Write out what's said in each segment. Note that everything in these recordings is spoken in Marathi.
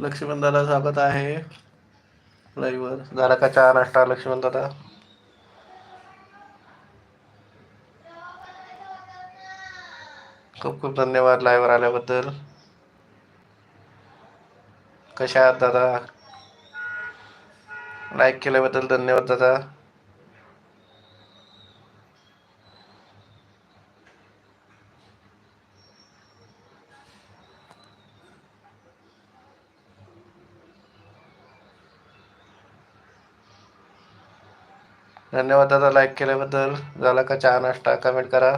लक्ष्मण दादा स्वागत आहे. लाईव्हवर झाला का चहा नाश्ता लक्ष्मण दादा खूप खूप धन्यवाद लाईव्हवर आल्याबद्दल. कशा आहात दादा? लाईक केल्याबद्दल धन्यवाद दादा. धन्यवाद दादा लाईक केल्याबद्दल. झाला का चहा नाश्ता? कमेंट करा.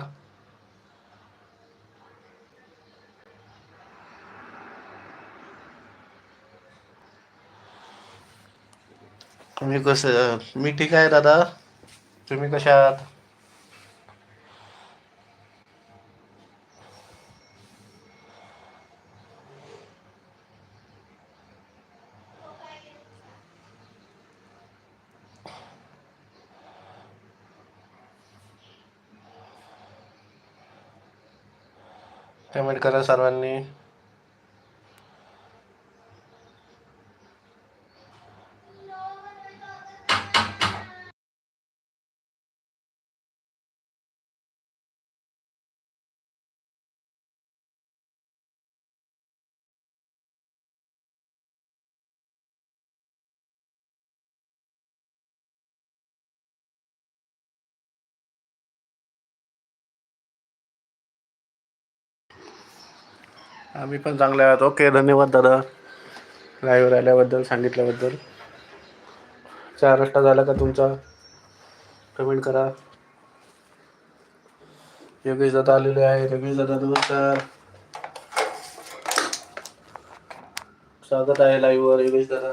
मी कसं मी ठीक आहे दादा? तुम्ही कशा आहात कमेंट करा सर्वांनी आम्ही पण चांगले आहोत. ओके धन्यवाद दादा. लाईव्हवर आल्याबद्दल सांगितल्याबद्दल. चार रस्ता झाला का तुमचा? कमेंट करा. योगेश दादा आलेले आहे योगेश दादा नमस्कार. स्वागत आहे लाईव्हवर योगेश दादा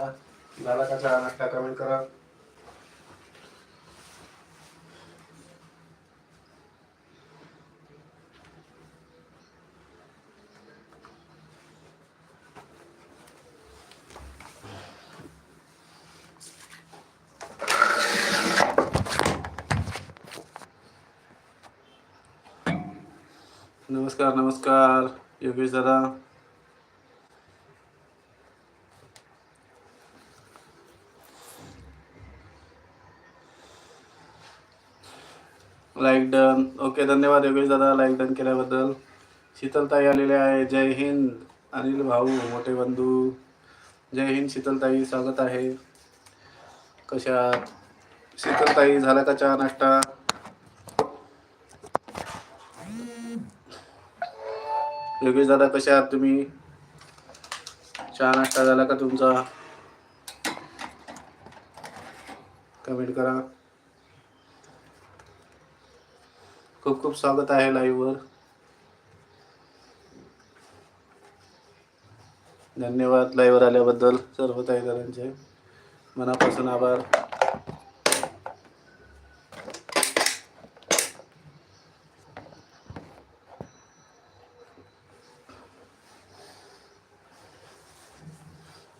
झाला का चार रस्ता कमेंट करा. नमस्कार नमस्कार. योगेश दादा. लाईक डन ओके धन्यवाद योगेश दादा. लाईक डन केल्याबद्दल. शीतलताई आलेले आहे. जय हिंद. अनिल भाऊ मोठे बंधू. जय हिंद शीतलताई. स्वागत आहे. कशा शीतलताई झाला का चहा नाश्ता? योगेश दादा कसे आहात तुम्ही? चहा नाश्ता झाला का तुमचा? कमेंट करा. खूप खूप स्वागत आहे लाईव्हवर धन्यवाद लाईव्हवर आल्याबद्दल सर्व ताईदारांचे. मनापासून आभार.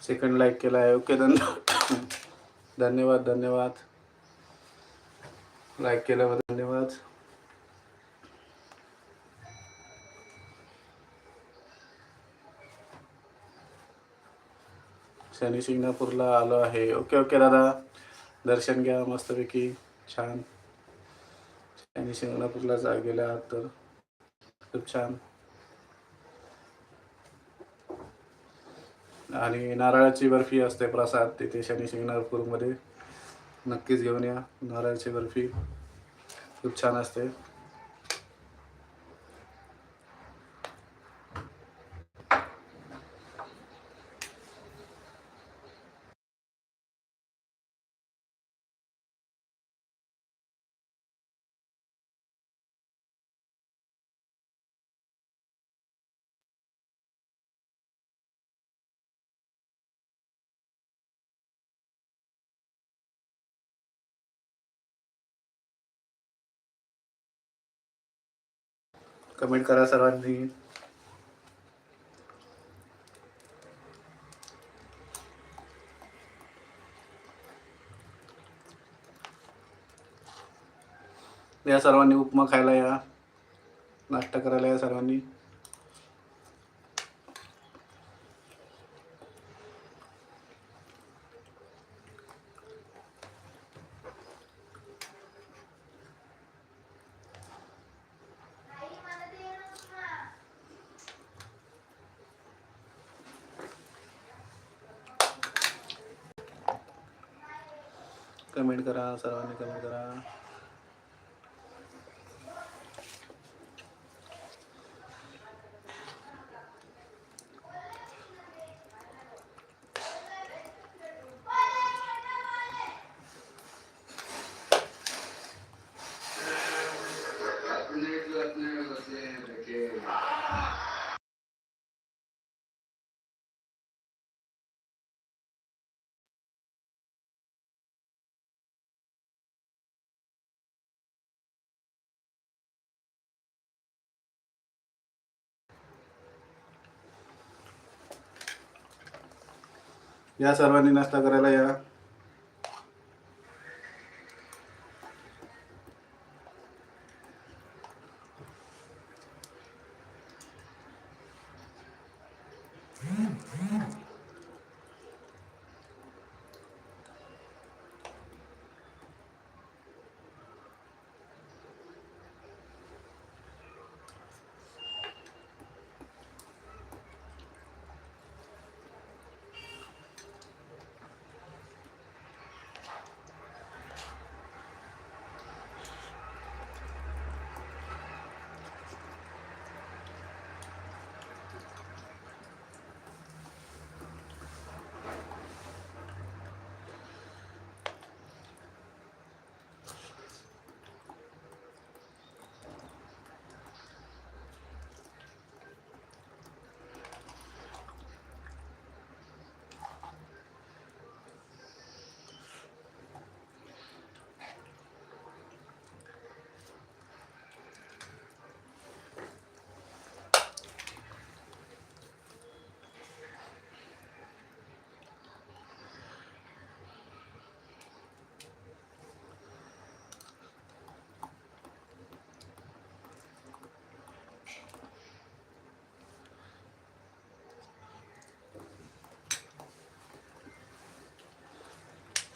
सेकंड लाईक केला आहे ओके धन्यवाद धन्यवाद. धन्यवाद लाईक केल्याबद्दल धन्यवाद. शनी शिंगणापूरला आलो आहे. ओके ओके दादा. दर्शन घ्या मस्तपैकी. छान. शनी शिंगणापूरला जा गेल्या तर. खूप छान. आणि नारळाची बर्फी असते प्रसाद तिथे शनी शिंगणापूरमध्ये नक्कीच घेऊन या नारळाची बर्फी. खूप छान असते. कमेंट करा सर्वांनी. या सर्वांनी उपमा खायला या. नाश्ता करायला या सर्वांनी. कमेंट करा सर्वांनी कमेंट करा. या सर्वांनी नाश्ता करायला या.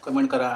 कमेंट करा.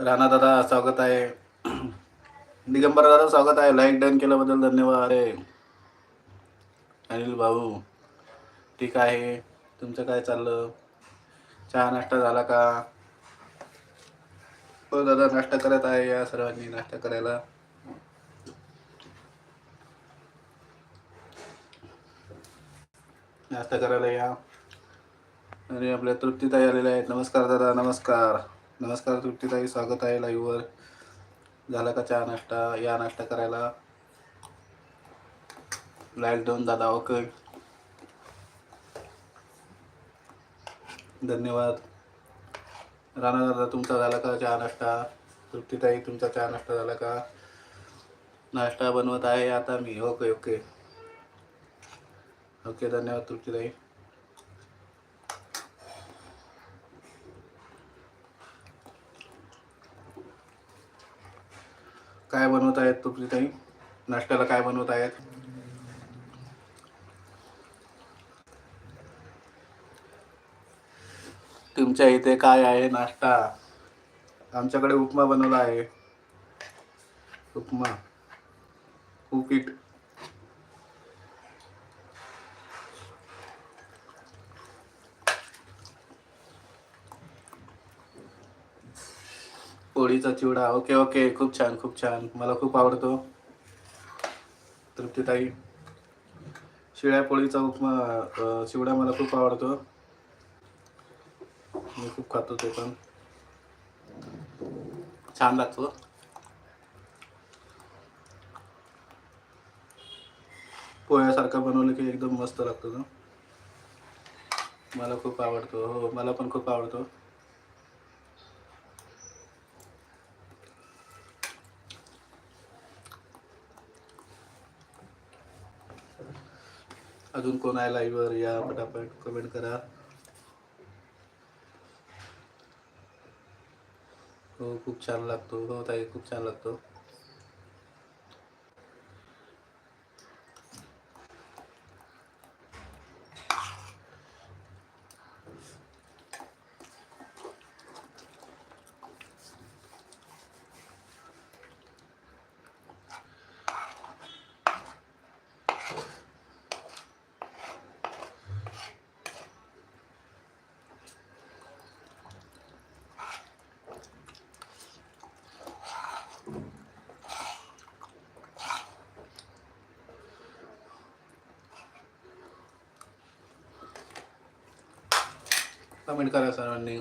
राणा दादा स्वागत आहे. दिगंबर दादा स्वागत आहे. लाईक डन केल्याबद्दल धन्यवाद अरे अनिल भाऊ ठीक आहे. तुमचं काय चाललं? चहा नाश्ता झाला का? हो दादा नाश्ता करत आहे या सर्वांनी नाश्ता करायला. नाश्ता करायला या. आणि आपल्या तृप्तीताई आलेल्या आहेत. नमस्कार दादा नमस्कार. नमस्कार तृप्तीताई स्वागत आहे लाईव्हवर झाला का चहा नाश्ता? या नाश्ता करायला लाइट दोन दादा ओके धन्यवाद. राणा दादा तुमचा झाला का चहा नाश्ता? तृप्तीताई तुमचा चहा नाश्ता झाला का? नाश्ता बनवत आहे आता मी. Okay okay. ओके धन्यवाद तृप्तीताई. काय बनवत आहेत तृप्तीताई नाश्त्याला काय बनवत आहेत? तुमच्या इथे काय आहे नाश्ता? आमच्याकडे उपमा बनवला आहे. उपमा. उपीट पोळीचा चिवडा. Okay okay. खूप छान खूप छान. मला खूप आवडतो. तृप्तीताई. शिळ्या पोळीचा उपमा चिवडा मला खूप आवडतो. मी खूप खातो ते पण. छान लागतो. पोह्यासारखा बनवलं की एकदम मस्त लागतो तो. मला खूप आवडतो. हो मला पण खूप आवडतो. अजून कोण आहे लाईव्हवर या पटापट कमेंट करा. हो खूप छान लागतो. हो ताई खूप छान लागतो. कमेंट करा सर्वांनी